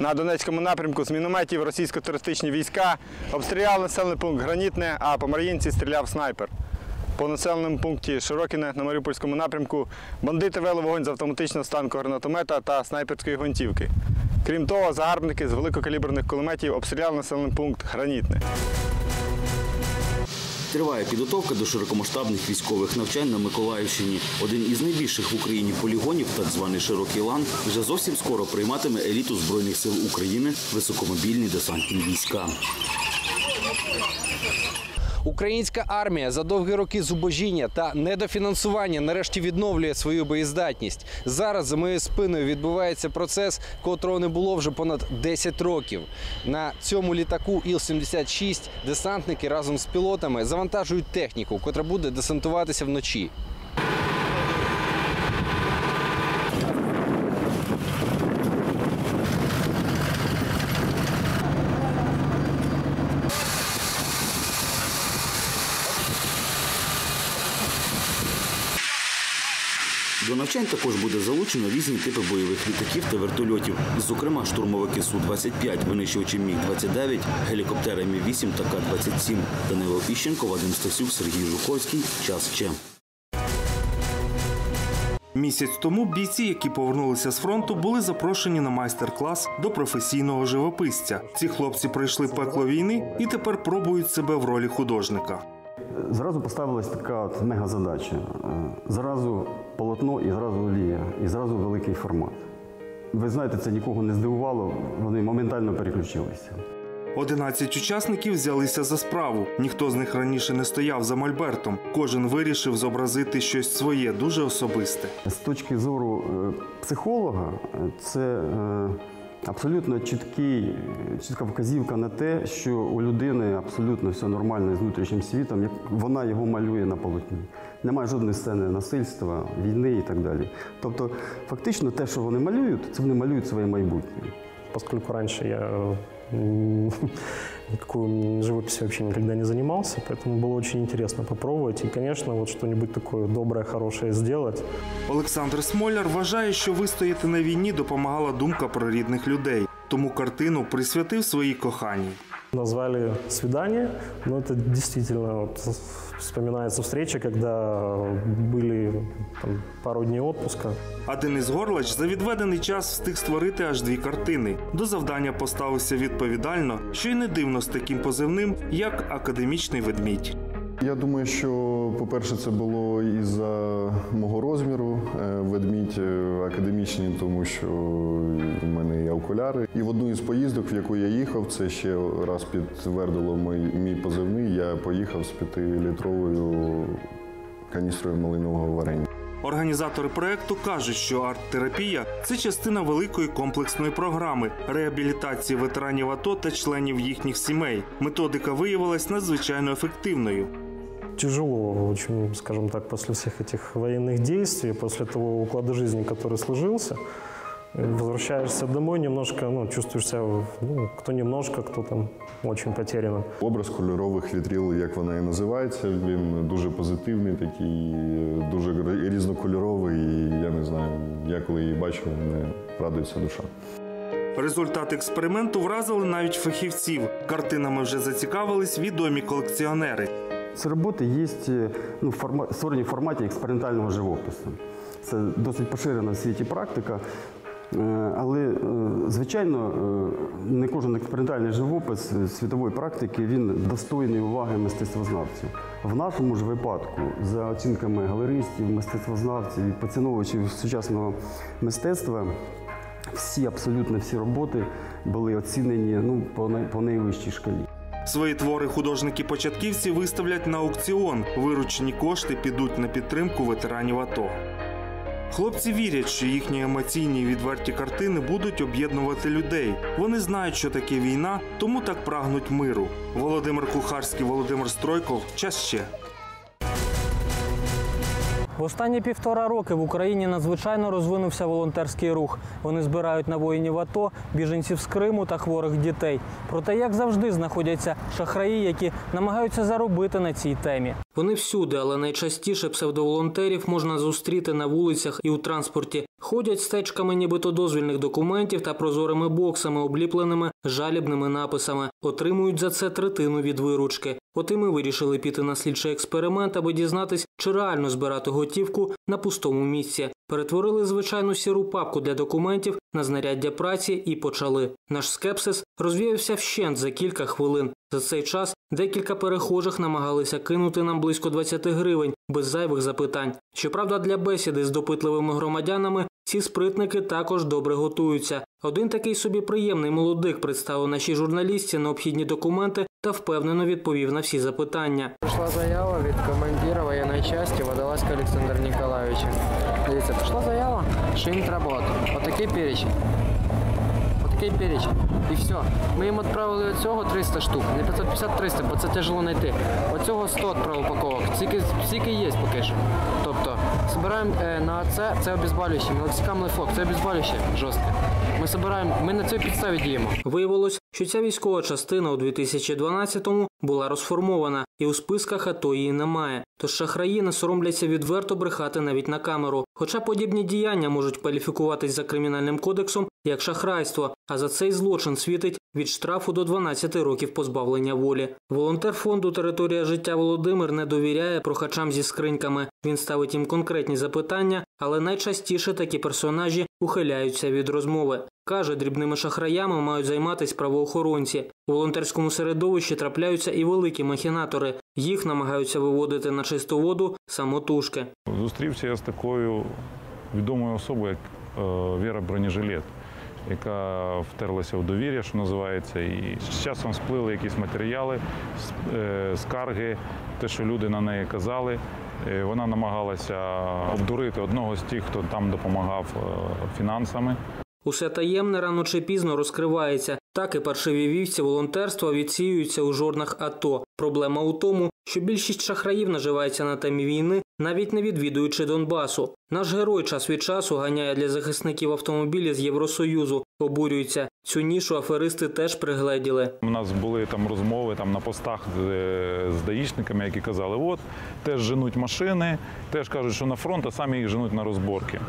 на Донецькому напрямку з мінометів російсько-туристичні війська обстріляли населений пункт Гранітне, а по Мар'їнці стріляв снайпер. По населеному пункті Широкіне на Маріупольському напрямку бандити вели вогонь з автоматичного станку гранатомета та снайперської гвинтівки. Крім того, загарбники з великокаліберних кулеметів обстріляли населений пункт Гранітне. Триває підготовка до широкомасштабних військових навчань на Миколаївщині. Один із найбільших в Україні полігонів, так званий Широкий лан, вже зовсім скоро прийматиме еліту Збройних сил України високомобільні десантні війська. Українська армія за довгі роки зубожіння та недофінансування нарешті відновлює свою боєздатність. Зараз за моєю спиною відбувається процес, котрого не було вже понад 10 років. На цьому літаку Іл-76 десантники разом з пілотами завантажують техніку, котра буде десантуватися вночі. До навчань також буде залучено різні типи бойових літаків та вертольотів, зокрема штурмовики Су-25, винищувачі Міг-29, гелікоптери Мі-8 та К-27. Данило Іщенко, Вадим Стасюк, Сергій Жуковський. Час Че. Місяць тому бійці, які повернулися з фронту, були запрошені на майстер-клас до професійного живописця. Ці хлопці пройшли пекло війни і тепер пробують себе в ролі художника. Зразу поставилась така от мегазадача. Е, Зразу полотно і зразу олія, і зразу великий формат. Ви знаєте, це нікого не здивувало, вони моментально переключилися. 11 учасників взялися за справу. Ніхто з них раніше не стояв за мольбертом. Кожен вирішив зобразити щось своє, дуже особисте. З точки зору е, психолога, це е, абсолютно чіткий, чітка вказівка на те, що у людини абсолютно все нормально з внутрішнім світом, як вона його малює на полотні. Немає жодної сцени насильства, війни і так далі. Тобто, фактично, те, що вони малюють, це вони малюють своє майбутнє. поскольку раньше я никакой живописью вообще никогда не занимался, поэтому было очень интересно попробовать. И, конечно, вот что-нибудь такое доброе, хорошее сделать. Олександр Смоляр вважає, що вистояти на війні допомагала думка про рідних людей. Тому картину присвятив своїй коханій. Назвали «Свидание», но это действительно вот, вспоминается встреча, когда были там, пару дней отпуска. А Денис Горлач за відведений час встиг створити аж дві картини. До завдання поставився відповідально, що й не дивно з таким позивним, як академічний ведмідь. Я думаю, що, по-перше, це було із-за мого розміру. Е, Ведмідь е, академічний, тому що в мене є окуляри. І в одну із поїздок, в яку я їхав, це ще раз підтвердило мій, мій позивний. Я поїхав з п'ятилітровою каністрою малинового варення. Організатори проекту кажуть, що арт-терапія це частина великої комплексної програми реабілітації ветеранів АТО та членів їхніх сімей. Методика виявилась надзвичайно ефективною Тяжело очень, скажем так, после всех этих военных действий, после того уклада жизни, который сложился, э, возвращаешься домой немножко, ну, чувствуешь себя, ну, кто немножко, кто там очень потеряно. Образ кольорових вітріл, як вона і називається, він дуже позитивний, такий, дуже різнокольоровий. І я не знаю, я коли її бачу, мене радується душа. Результати експерименту вразили навіть фахівців. Картинами вже зацікавились відомі колекціонери. Ці роботи є ну, форма, створені в форматі експериментального живопису. Це досить поширена в світі практика. Е, Але, е, звичайно, е, не кожен експериментальний живопис е, світової практики він достойний уваги мистецтвознавців. В нашому ж випадку, за оцінками галеристів, мистецтвознавців і поціновувачів сучасного мистецтва, всі, абсолютно всі роботи були оцінені ну, по найвищій шкалі. Свої твори художники-початківці виставлять на аукціон. Виручені кошти підуть на підтримку ветеранів АТО. Хлопці вірять, що їхні емоційні і відверті картини будуть об'єднувати людей. Вони знають, що таке війна, тому так прагнуть миру. Володимир Кухарський, Володимир Стройков. Час ще. В останні півтора роки в Україні надзвичайно розвинувся волонтерський рух. Вони збирають на воїнів АТО, біженців з Криму та хворих дітей. Проте, як завжди, знаходяться шахраї, які намагаються заробити на цій темі. Вони всюди, але найчастіше псевдоволонтерів можна зустріти на вулицях і у транспорті. Ходять з течками нібито дозвільних документів та прозорими боксами, обліпленими жалібними написами. Отримують за це третину від виручки. От і ми вирішили піти на слідчий експеримент, аби дізнатись, чи реально збирати готівку на пустому місці. Перетворили звичайну сіру папку для документів на знаряддя праці і почали. Наш скепсис розвіявся вщент за кілька хвилин. За цей час декілька перехожих намагалися кинути нам близько 20 гривень без зайвих запитань. Щоправда, для бесіди з допитливими громадянами ці спритники також добре готуються. Один такий собі приємний молодик представив нашій журналістці необхідні документи та впевнено відповів на всі запитання. Прийшла заява від командира воєнної частини Водолазька Олександра Ніколаєвича. Дивіться, прийшла заява, що їм треба отакий перечень. Отакий перечень. І все. Ми їм відправили оцього 300 штук, не 550-300, бо це тяжело знайти. Оцього 100 відправили упаковок. Стільки є поки що. Тобто, збираємо э, на це, це обезболююче, мелоксикам флок, це обезболююче жорстке. Ми збираємо, ми на цій підставі діємо. Виявилось, що ця військова частина у 2012-му була розформована, і у списках АТО її немає. Тож шахраї не соромляться відверто брехати навіть на камеру. Хоча подібні діяння можуть кваліфікуватись за кримінальним кодексом як шахрайство, а за цей злочин світить від штрафу до 12 років позбавлення волі. Волонтер фонду Територія життя Володимир не довіряє прохачам зі скриньками. Він ставить їм конкретні запитання, але найчастіше такі персонажі ухиляються від розмови. Каже, дрібними шахраями мають займатися правоохоронці. У волонтерському середовищі трапляються і великі махінатори. Їх намагаються виводити на чисту воду самотужки. Зустрівся я з такою відомою особою, як е, Віра Бронежилет, яка втерлася в довір'я, що називається, і з часом сплили якісь матеріали, е, скарги, те, що люди на неї казали. Е, Вона намагалася обдурити одного з тих, хто там допомагав е, фінансами. Усе таємне рано чи пізно розкривається. Так і паршиві вівці волонтерства відсіюються у жорнах АТО. Проблема у тому, що більшість шахраїв наживається на темі війни, навіть не відвідуючи Донбасу. Наш герой час від часу ганяє для захисників автомобілі з Євросоюзу. Обурюється. Цю нішу аферисти теж пригледіли. У нас були там розмови там на постах з, з даїшниками, які казали, от теж женуть машини, теж кажуть, що на фронт, а самі їх женуть на розборки.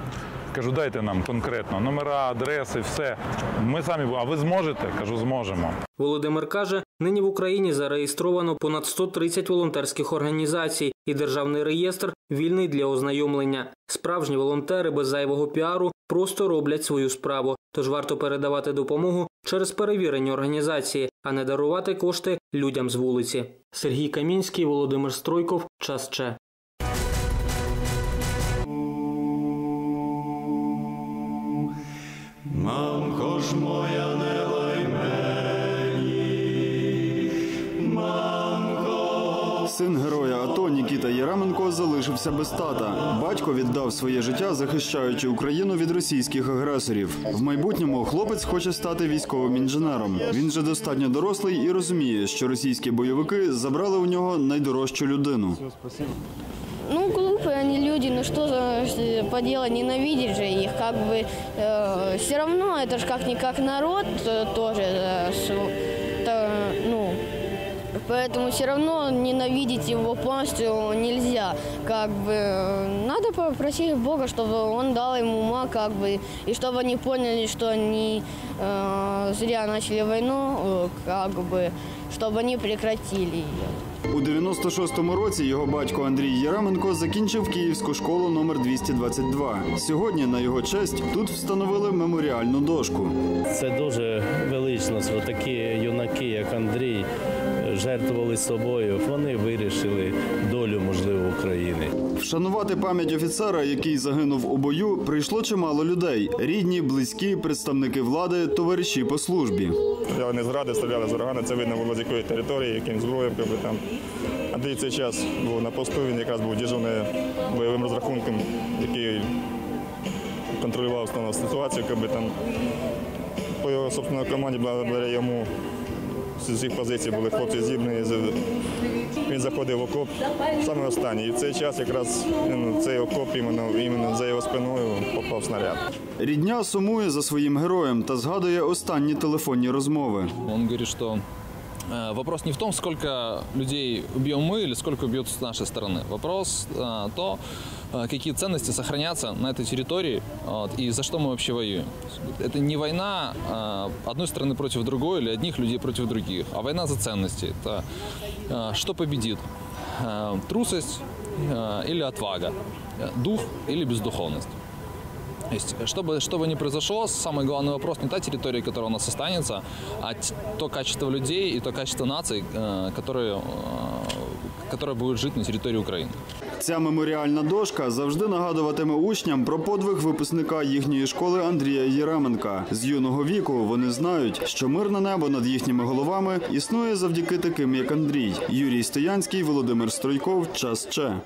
Кажу, дайте нам конкретно номера, адреси, все. Ми самі, а ви зможете? Кажу, зможемо. Володимир каже, нині в Україні зареєстровано понад 130 волонтерських організацій, і державний реєстр вільний для ознайомлення. Справжні волонтери без зайвого піару просто роблять свою справу. Тож варто передавати допомогу через перевірені організації, а не дарувати кошти людям з вулиці. Сергій Камінський, Володимир Стройков. Час Че. Син героя АТО Нікіта Єременко залишився без тата. Батько віддав своє життя, захищаючи Україну від російських агресорів. В майбутньому хлопець хоче стати військовим інженером. Він вже достатньо дорослий і розуміє, що російські бойовики забрали у нього найдорожчу людину. Ну, глупые они люди, ну что за э, поделать, ненавидеть же их, как бы, э, все равно это же как-никак народ э, тоже, э, с- то, ну, Поэтому все равно ненавидеть его полностью нельзя, как бы, э, надо попросить Бога, чтобы он дал им ума, как бы, и чтобы они поняли, что они э, зря начали войну, э, как бы, чтобы они прекратили ее. У 96-му році його батько Андрій Єременко закінчив Київську школу номер 222. Сьогодні на його честь тут встановили меморіальну дошку. Це дуже велично, що такі юнаки, як Андрій, жертвували собою. Вони вирішили долю, можливо, України. Вшанувати пам'ять офіцера, який загинув у бою, прийшло чимало людей: рідні, близькі, представники влади, товариші по службі. Стріляли не з гради, стріляли з урагана, це видно було з якої території, яким зброєм. якби там. Андрій цей час був на посту, він якраз був дежурним бойовим розрахунком, який контролював стану ситуацію, якби там по його собственній команді, благодаря йому з усіх позицій були хлопці зібрані. Він заходив в окоп саме останній. І в цей час якраз він, цей окоп іменно, іменно за його спиною попав снаряд. Рідня сумує за своїм героєм та згадує останні телефонні розмови. Он говорит, что Э, Вопрос не в том, сколько людей убьем мы или сколько убьют с нашей стороны. Вопрос э, то, э, какие ценности сохранятся на этой территории вот, и за что мы вообще воюем. Это не война э, одной страны против другой или одних людей против других, а война за ценности. Это э, что победит? Э, Трусость э, или отвага? Э, Дух или бездуховность? То есть, что бы, что бы ни произошло, самый главный вопрос не та территория, которая у нас останется, а т- то качество людей и то качество наций, э, которые, э, которые будут жить на территории Украины. Ця меморіальна дошка завжди нагадуватиме учням про подвиг випускника їхньої школи Андрія Єременка. З юного віку вони знають, що мирне небо над їхніми головами існує завдяки таким, як Андрій. Юрій Стоянський, Володимир Стройков. Час Че.